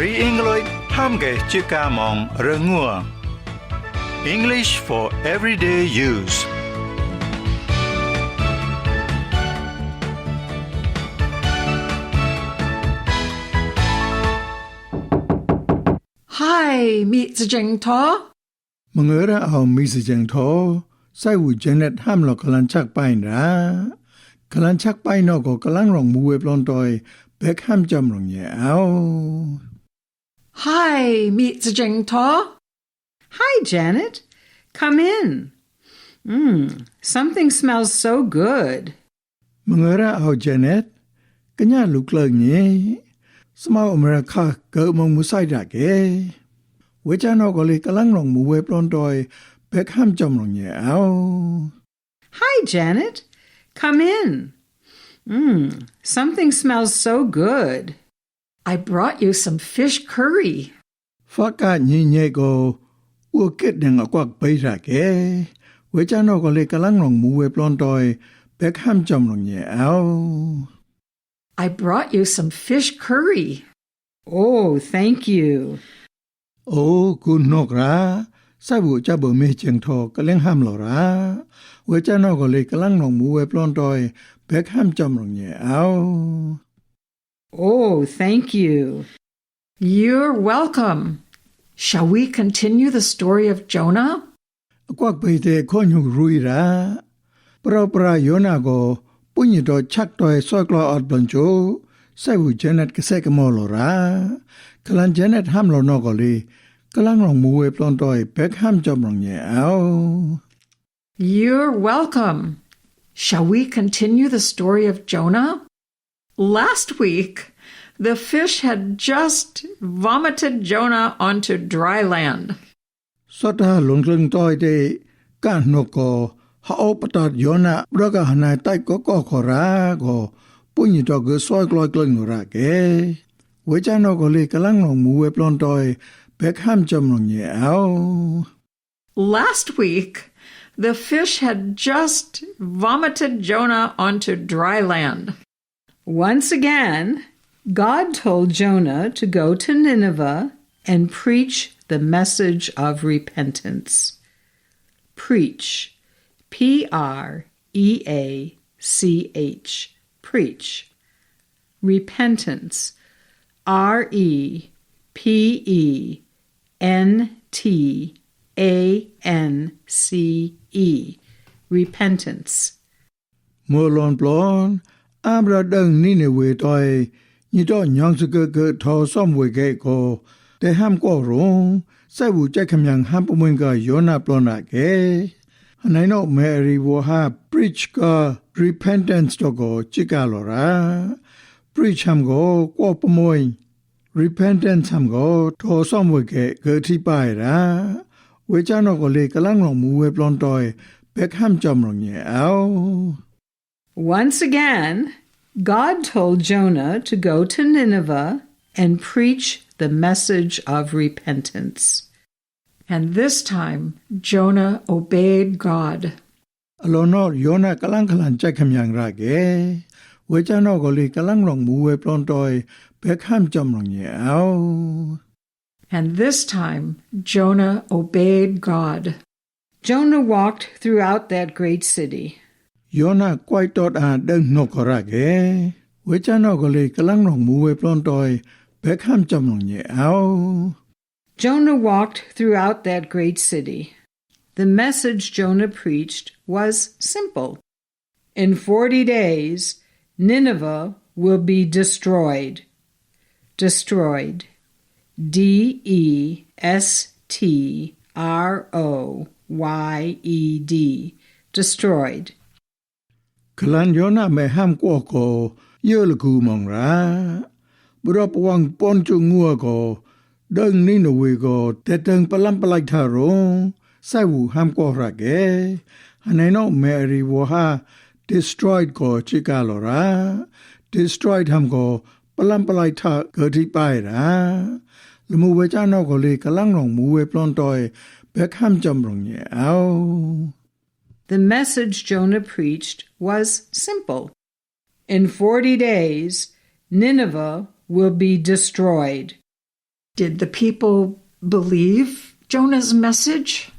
រីអេងលុយហាំកែជាកាមងរងัว English for everyday use មីសជាងថោមងើរអោមីសជាងថោសៃវូជេណេតហាំលកលាន់ឆាក់ប៉ៃណាកលាន់ឆាក់ប៉ៃណូក៏កលាំងរងមួយប្លន់តយបែកហាំចំរងញ៉ៅ Hi, meets Jing Ta. Hi, Janet. Come in. Mmm, something smells so good. Mengera au Janet. Kenya look like ye. Smile America go mong musai da ke. Wecha no gole kalang long mu we plon doi pek ham chom rong ye au. Hi, Janet. Come in. Mmm, something smells so good. I brought you some fish curry. Faka nyinye ko uket deng akwak paisa ke. Wechano ko le kalang rong muwe plontoi bek ham chom long ye ao. I brought you some fish curry. Oh, thank you. Oh, kun nok ra. Sa bu cha bo me cheng tho ka leng ham lo ra. Wechano ko le kalang rong plon plontoi bek ham chom long ye ao. Oh, thank you. You're welcome. Shall we continue the story of Jonah? 꽉 베이데 코뉴 루이라 프로프라 요나고 뿌니도 착도에 쏠클로 얻던조 세우 제넷 그세게 몰로라 클란 제넷 함로 노골리 클란 롱 무웨 플론도에 백함 점롱 예아오 You're welcome. Shall we continue the story of Jonah? Last week, the fish had just vomited Jonah onto dry land. Sota lungling toy de kan no ko hao patat Jonah braga hanai tai ko ko ra go punyi to ge soi ra ke. We cha no ko le kalang no mu we plon toy pek ham chom no ye ao. Last week, the fish had just vomited Jonah onto dry land. Once again, God told Jonah to go to Nineveh and preach the message of repentance. Preach. P R E A C H. Preach. Repentance. R E P E N T A N C E. Repentance. Mulon blon အဘရဒန်နိနေဝေတိုင်ညတော့ညောင်စကကထောဆော့မွေကဲကိုတဲဟမ်ကောရုံစိုက်ဘူးကြက်ခမြန်ဟမ်ပမွင်ကယောနာပလောနာကဲအနိုင်တော့မေရီဝဟာ preach က repentance တော့ကိုချစ်ကလော်ရာ preach ဟမ်ကိုကောပမွင် repentance ဟမ်ကိုထောဆော့မွေကဲဂတိပါရာဝေချနောကိုလေကလန်တော်မူဝဲပလွန်တော်ဘက်ဟမ်ကြမရုံရဲ့အော Once again, God told Jonah to go to Nineveh and preach the message of repentance. And this time, Jonah obeyed God. And this time, Jonah obeyed God. Jonah walked throughout that great city. Yona quay tot à đơn nô có ra ghé. Với cha nó có lì cái bé khám. Jonah walked throughout that great city. The message Jonah preached was simple. In 40 days, Nineveh will be destroyed. Destroyed. D E S T R O Y E D. Destroyed. ကလန်ယောနာမေဟမ်ကိုကိုယေလကူမောင်ရာဘရပဝံပွန်ချူငူကိုဒန်နိနဝေကိုတတန်ပလမ်ပလိုက်ထရုံဆိုင်ဝူဟမ်ကိုရကေဟနိုင်နောမေရီဝဟာ destroyed ကိုချိကလောရာ destroyed ဟမ်ကိုပလမ်ပလိုက်ထဂတိပိုင်ရာလမှုဝေချနောကိုလေကလန်ရောမူဝေပလွန်တိုင်ဘက်ဟမ်ဂျမ်ရုံညေအော The message Jonah preached was simple In 40 days, Nineveh will be destroyed. Did the people believe Jonah's message?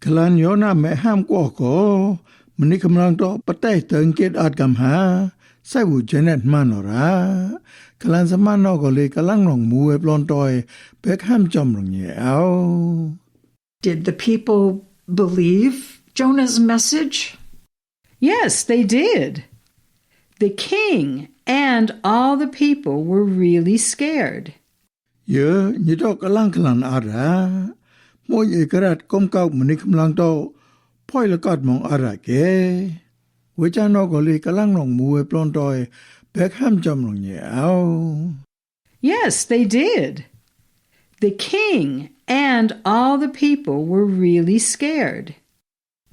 Kalan Yona meham kwoko menikam to patay tengkit at gamha sai bu janet manora kalan zaman no gole kalang rong mu e blon toy pek ham jom rong ye ao Did the people believe Jonah's message? Yes, they did. The king and all the people were really scared. Ara. Mo ye karat kamlang. Poi mong kalang plon toy. Ham jam. Yes, they did. The king and all the people were really scared.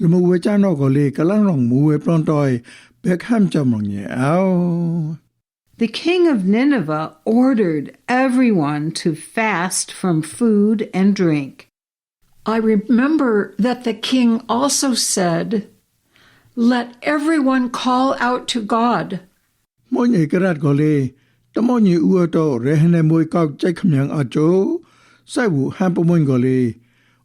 လူမဝေချနောကိုလေကလန်လုံးမူဝေပလွန်တော့ဘက်ဟမ်ချမုံရဲ့အော The king of Nineveh ordered everyone to fast from food and drink. I remember that the king also said, Let everyone call out to God. မွန်ရကရတ်ကိုလေတမောညီဦးတော့ရဟနေမွေကောက်ကြိုက်ခမြန်အကျိုးစိုက်ဘူးဟမ်ပမွန်ကိုလေ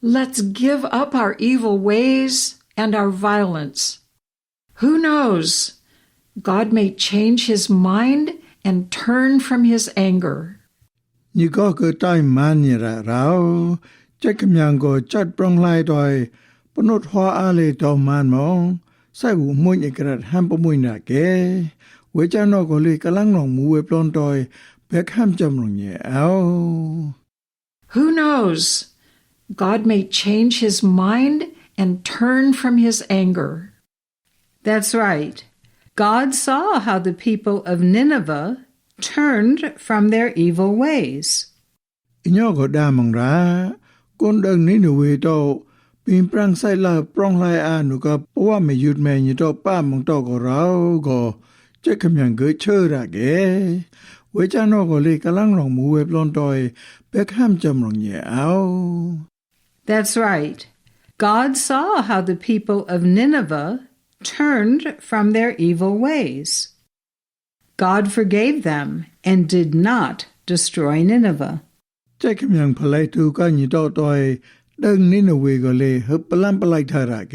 Let's give up our evil ways and our violence. Who knows? God may change his mind and turn from his anger. Ni go go man rao. Toy. Man mong. Ham na ke. မောင်စိုက်ဘူးမွညကရဟမ်ပမွိနာကေဝေချာနောကိုလေကလန်လုံးမူဝေပလွန်တော့ဘက်ဟမ်ဂျမ်ရုံရဲ့အော Who knows? God may change his mind and turn from his anger. That's right. God saw how the people of Nineveh turned from their evil ways. ညောကဒါမင်ရာကွန်ဒန်နိနဝေတော့ပင်ပရန်ဆိုင်လာပရောင်းလိုက်အနုကပဝမယုတ်မဲညတော့ပမုံတော့ကိုရောကို 这个样个车啦个，我家那个里个浪浪木会浪对，别看这么热哦。That's right. God saw how the people of Nineveh turned from their evil ways. God forgave them and did not destroy Nineveh. จะคำยังพลายตูกันยี่ดอตอยดังนินเวกเลยฮึบปลัมปลายทาระเก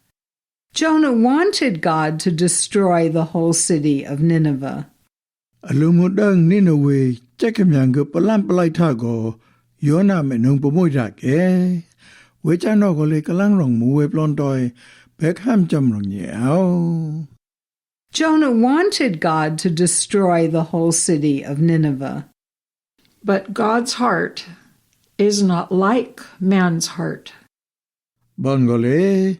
Jonah wanted God to destroy the whole city of Nineveh. Alumudang Nineveh chekamyanga palam palaita go Yona menung pomoirak e. Wechano go le kalang rong muwe plontoi bekham cham rong yeao. Jonah wanted God to destroy the whole city of Nineveh. But God's heart is not like man's heart. Bangale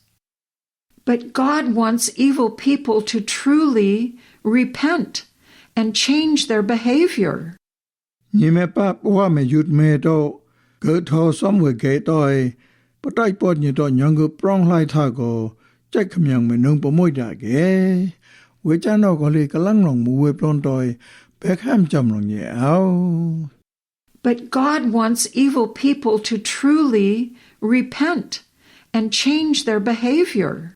But God wants evil people to truly repent and change their behavior. To me we But God wants evil people to truly repent and change their behavior.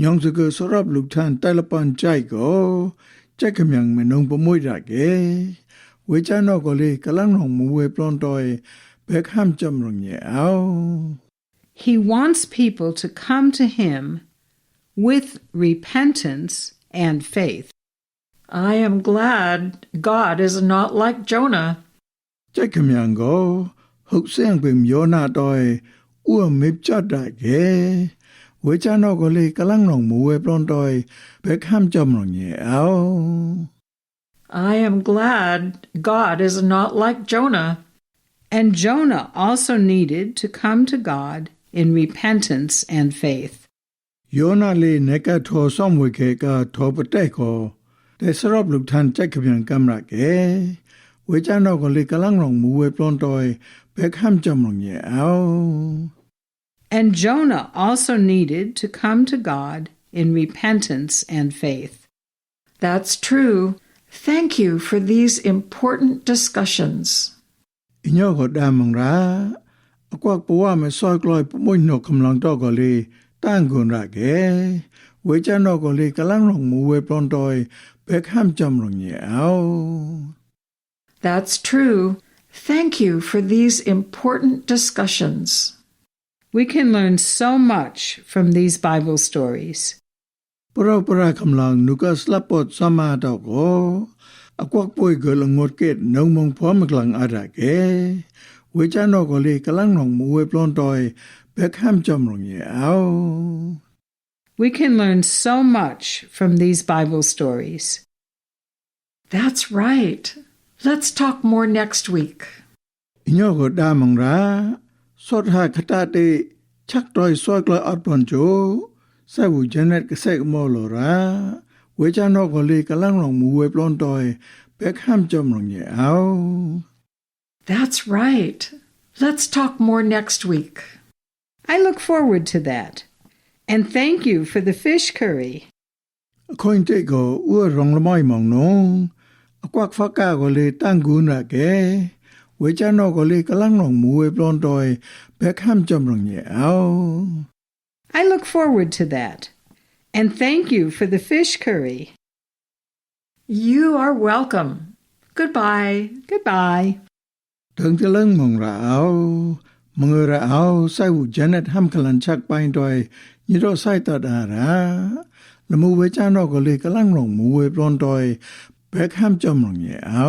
Nyongzaga sorab luktan tailapan chai go, chakamyang menong pamoy rake. Wecha no gole kalang rong muwe plontoy, bek ham cham rong ye ao. He wants people to come to him with repentance and faith. I am glad God is not like Jonah. Chakamyang go, hok seng bim yona toy, ua mip chadake. I am glad God is not like Jonah. And Jonah also needed to come to God in repentance and faith. Yona le neka tho som ke ka tho pate ko te sarop luk than chak khyan kam ke we chom. And Jonah also needed to come to God in repentance and faith. That's true. Thank you for these important discussions. Inyo ko da mang ra akwa puwa me soi kloi pumoi no kamlang to ko le tang gun ra ge we no ko kalang rong mu we plon toy pek ham cham rong ye. That's true. Thank you for these important discussions. We can learn so much from these Bible stories. ပရပရကမလန်နုကစလပတ်စမာတော့ကိုအကွက်ပွေကလငတ်ကေနုံမုံဖောမကလန်အရကေဝေချာနောကလေးကလန်းလုံးမူဝဲပလွန်တော့ဘက်ဟမ်ကြမလို့ညအောင် We can learn so much from these Bible stories. That's right. Let's talk more next week. ညောကဒါမင်ရာ စောထခတာတေချက်တော်ဆွဲကလအပွန်ချိုဆဝူဂျနက်ကဆက်မောလောရာဝေချာနောကလေးကလန်းလုံးမူဝဲပလွန်တော့ဘက်ဟမ်ကြမလို့ညအောင် That's right. Let's talk more next week. I look forward to that. And thank you for the fish curry. အခွင့်တဲ့ကိုဥရောင်လမိုင်းမောင်နုံအကွက်ဖကာကိုလေတန်ကူနာကေ เวจ้านอกเลยกำลังหลงหมูเวปลอนดอยแบกห้ามจำรองเยเา I look forward to that and thank you for the fish curry. You are welcome. Goodbye. Goodbye. ตึงจะเลิงมองเรามองเราเอาใส่หูจันเนตห้ามขลันชักไปดอยยี่รไซส่ตัดอาระละมูเวจ้านอกเลยกำลังหลงหมูเวปลอนดอยแบกห้ามจำรองเยเา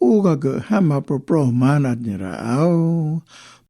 uga ke hama pro pro mana nyerau